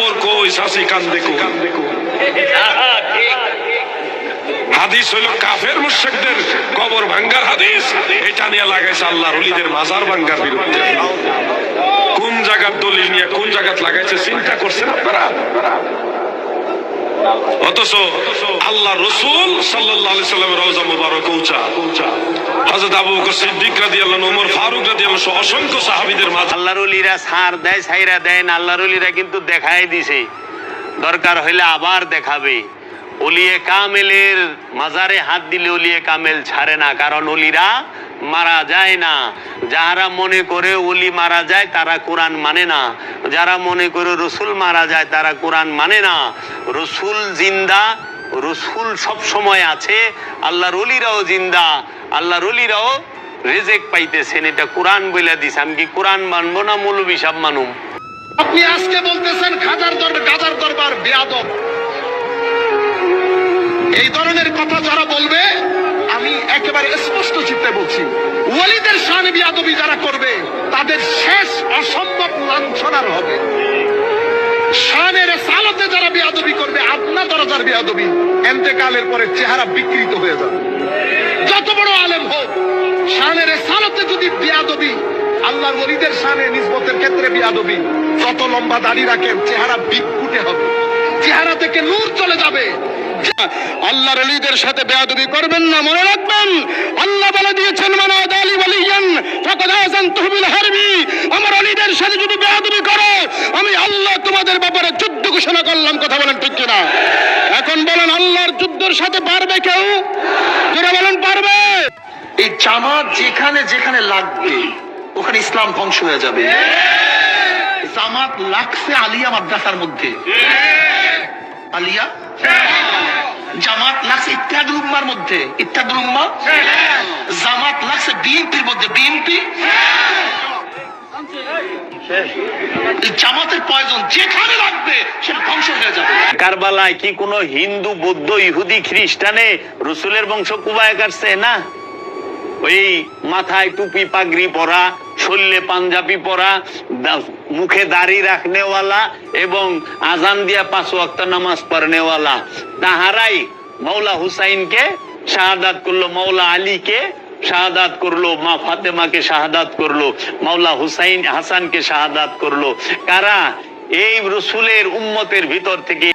চাচার কবর কই শাসি কান্দে কো হাদিস হইল কাফের মুশেকদের কবর ভাঙ্গার হাদিস। এটা নিয়ে লাগাইছে আল্লাহর ওলিদের মাজার ভাঙ্গার বিরুদ্ধে। কোন জায়গার দলিল নিয়ে কোন জায়গাত লাগাইছে, চিন্তা করছেন আপনারা? অথচ আল্লাহ রসুল রওজা মুবারক উঁচা। হযরত আবু বকর সিদ্দিক ফারুক অসংখ্য মাঝে সার দেয়, ছাইরা দেয় না, আল্লাহর উলিরা কিন্তু দেখাই দিছে। দরকার হইলে আবার দেখাবে। অলিয়ে কামেলের মাজারে হাত দিলে অলিয়ে কামেল ছাড়ে না, কারণ অলিরা মারা যায় না। যারা মনে করে অলি মারা যায়, তারা কোরআন মানে না। যারা মনে করে রসুল মারা যায়, তারা কোরআন মানে না। রসুল জিন্দা, রসুল সব সময় আছে, আল্লাহর অলিরাও জিন্দা। আল্লাহর অলিরাও রেজেক পাইতেছেন, এটা কোরআন বলে দিস আমি কি কোরআন মানবো না মৌলবী সাহ মানুম? আপনি আজকে বলতেছেন খাজার দরবার গাজার দরবার বেয়াদব। এই ধরনের কথা যারা একেবারে স্পষ্ট চিত্তে বলছি ওয়ালিদের শানে বিয়াদবি যারা করবে, তাদের শেষ অসম্ভব লাঞ্ছনার হবে। সালতে যারা বিয়াদবি করবে বিয়াদবি, এন্তেকালের পরে চেহারা বিকৃত হয়ে যাবে। যত বড় আলেম হোক সালতে যদি বিয়াদবি, আল্লাহর ওলিদের শানে নিসবতের ক্ষেত্রে বিয়াদবি লম্বা দাড়ি রাখেন, চেহারা বিকুটে হবে। চেহারা থেকে নূর চলে যাবে। আল্লাহর অলিদের সাথে বেয়াদবি করবেন না, মনে রাখবেন? আল্লাহ বলে দিয়েছেন মানে আলী ওয়ালিয়ান, ফাকাদ আযানতুহুম হারবি। আমার অলিদের সাথে যদি বেয়াদবি করো, আমি আল্লাহ তোমাদের ব্যাপারে যুদ্ধ ঘোষণা করলাম, কথা বলেন ঠিক কিনা? এখন বলেন, আল্লাহর যুদ্ধের সাথে পারবে কেউ? যারা বলেন, পারবে? এই জামাত যেখানে যেখানে লাগবে, ওখানে ইসলাম ধ্বংস হয়ে যাবে। জামাত লাগছে আলিয়া মাদ্রাসার মধ্যে। আলিয়া? জামাত লাগছে ইত্যাদুল উম্মার মধ্যে। ইত্যাদুল উম্মা? জামাত লাগছে বিএনপির মধ্যে। বিএনপি? জামাতের প্রয়োজন যেখানে লাগবে, সেটা ধ্বংস হয়ে যাবে। কারবালায় কি কোনো হিন্দু, বৌদ্ধ, ইহুদি, খ্রিস্টানে রসুলের বংশ কুবায় কাটছে, না? ওই মাথায় টুপি পাগড়ি পরা, শরীরে পাঞ্জাবি পরা মুখে দাড়ি রাখনেওয়ালা এবং আজান দিয়া পাঁচ ওয়াক্ত নামাজ পড়নেওয়ালা। তাহারাই মৌলা হুসাইনকে শাহাদাত করল মৌলা আলীকে শাহাদাত করল, মা ফাতেমাকে শাহাদাত করল, মাওলা হুসাইন হাসানকে শাহাদাত করল। কারা এই রসুলের উম্মতের ভিতর থেকে